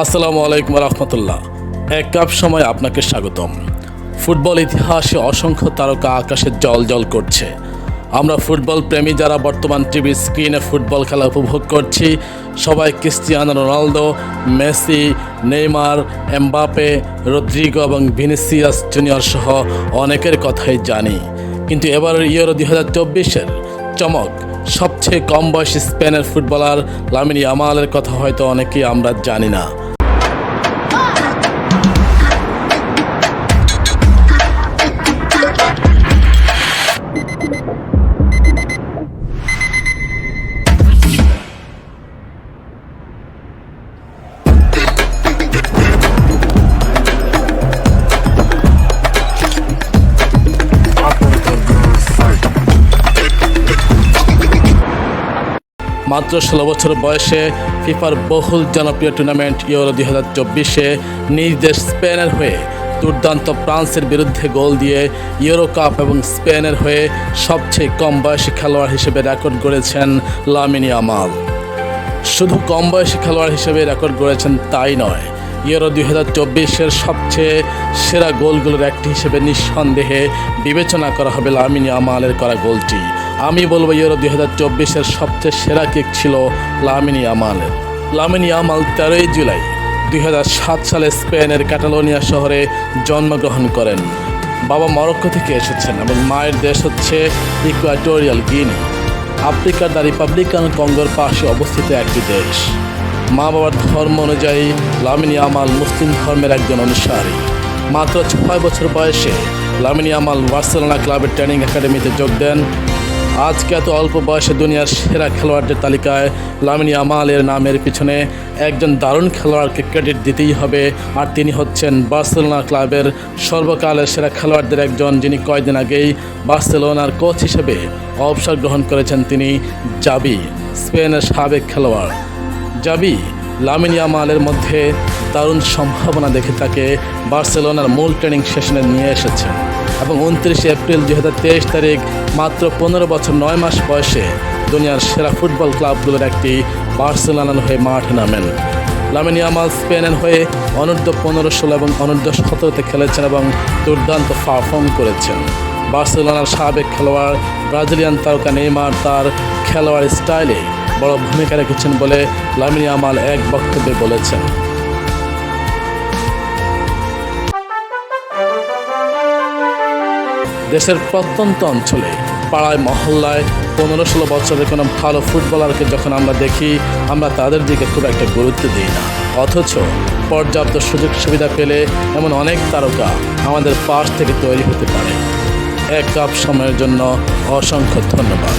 আসসালামু আলাইকুম রহমতুল্লাহ। এক কাপ সময় আপনাকে স্বাগতম। ফুটবল ইতিহাসে অসংখ্য তারকা আকাশে জল জল করছে। আমরা ফুটবল প্রেমী যারা বর্তমান টিভি স্ক্রিনে ফুটবল খেলা উপভোগ করছি, সবাই Cristiano Ronaldo, Messi, Neymar, Mbappe, Rodrigo এবং ভিনিসিয়াস জুনিয়র সহ অনেকের কথাই জানি। কিন্তু এবার ইউরো দুই হাজার চব্বিশের চমক সবচেয়ে কম বয়সী স্পেনের ফুটবলার লামিনী আমালের কথা হয়তো অনেকেই আমরা জানি না। মাত্র ষোলো বছর বয়সে ফিফার বহুল জনপ্রিয় টুর্নামেন্ট ইউরো দুই হাজার চব্বিশে নিজ দেশ স্পেনের হয়ে দুর্দান্ত ফ্রান্সের বিরুদ্ধে গোল দিয়ে ইউরো কাপ এবং স্পেনের হয়ে সবচেয়ে কম বয়সী খেলোয়াড় হিসেবে রেকর্ড গড়েছেন লামিনী আমাল শুধু কম বয়সী খেলোয়াড় হিসেবে রেকর্ড গড়েছেন তাই নয়, ইউরো দুই হাজার চব্বিশের সবচেয়ে সেরা গোলগুলোর একটি হিসেবে নিঃসন্দেহে বিবেচনা করা হবে লামিনী আমালের করা গোলটি। আমি বলব ইউরো দুই হাজার চব্বিশের সবচেয়ে সেরা কিক ছিল লামিনী আমালের। লামিনী আমাল তেরোই জুলাই দুই হাজার সাত সালে স্পেনের ক্যাটালোনিয়া শহরে জন্মগ্রহণ করেন। বাবা মরক্কো থেকে এসেছেন এবং মায়ের দেশ হচ্ছে ইকুয়াটোরিয়াল গিনি, আফ্রিকার দ্য রিপাবলিকান কঙ্গোর পাশে অবস্থিত একটি দেশ। মা বাবার ধর্ম অনুযায়ী লামিনী আমাল মুসলিম ধর্মের একজন অনুসারী। মাত্র ছয় বছর বয়সে লামিনী আমাল বার্সেলোনা ক্লাবের ট্রেনিং একাডেমিতে যোগ দেন আজকে এত অল্প বয়সে দুনিয়ার সেরা খেলোয়াড়দের তালিকায় লামিনী আমালের নামের পিছনে একজন দারুণ খেলোয়াড়কে ক্রেডিট দিতেই হবে। আর তিনি হচ্ছেন বার্সেলোনা ক্লাবের সর্বকালের সেরা খেলোয়াড়দের একজন, যিনি কয়েকদিন আগেই বার্সেলোনার কোচ হিসেবে অবসর গ্রহণ করেছেন তিনি, জাবি, স্পেনের সাবেক খেলোয়াড়। জাবি, লামিনী আমালের মধ্যে দারুণ সম্ভাবনা দেখে তাকে বার্সেলোনার মূল ট্রেনিং সেশনে নিয়ে এসেছেন। এবং উনত্রিশে এপ্রিল দু হাজার তেইশ তারিখ মাত্র পনেরো বছর নয় মাস বয়সে দুনিয়ার সেরা ফুটবল ক্লাবগুলোর একটি বার্সেলোনার হয়ে মাঠে নামেন। লামিনী আমাল স্পেনের হয়ে অনূর্ধ্ব পনেরো, ষোলো এবং অনূর্ধ্ব সতেরোতে খেলেছেন এবং দুর্দান্ত পারফর্ম করেছেন। বার্সেলোনার সাবেক খেলোয়াড়, ব্রাজিলিয়ান তারকা নেইমার তার খেলোয়াড় স্টাইলে বড় ভূমিকা রেখেছেন বলে লামিনী আমাল এক বক্তব্যে বলেছেন। দেশের প্রত্যন্ত অঞ্চলে, পাড়ায়, মহল্লায় পনেরো ষোলো বছরের কোনো ভালো ফুটবলারকে যখন আমরা দেখি, আমরা তাদের দিকে খুব একটা গুরুত্ব দিই না। অথচ পর্যাপ্ত সুযোগ সুবিধা পেলে এমন অনেক তারকা আমাদের পাশ থেকে তৈরি হতে পারে। এক কাপ সময়ের জন্য অসংখ্য ধন্যবাদ।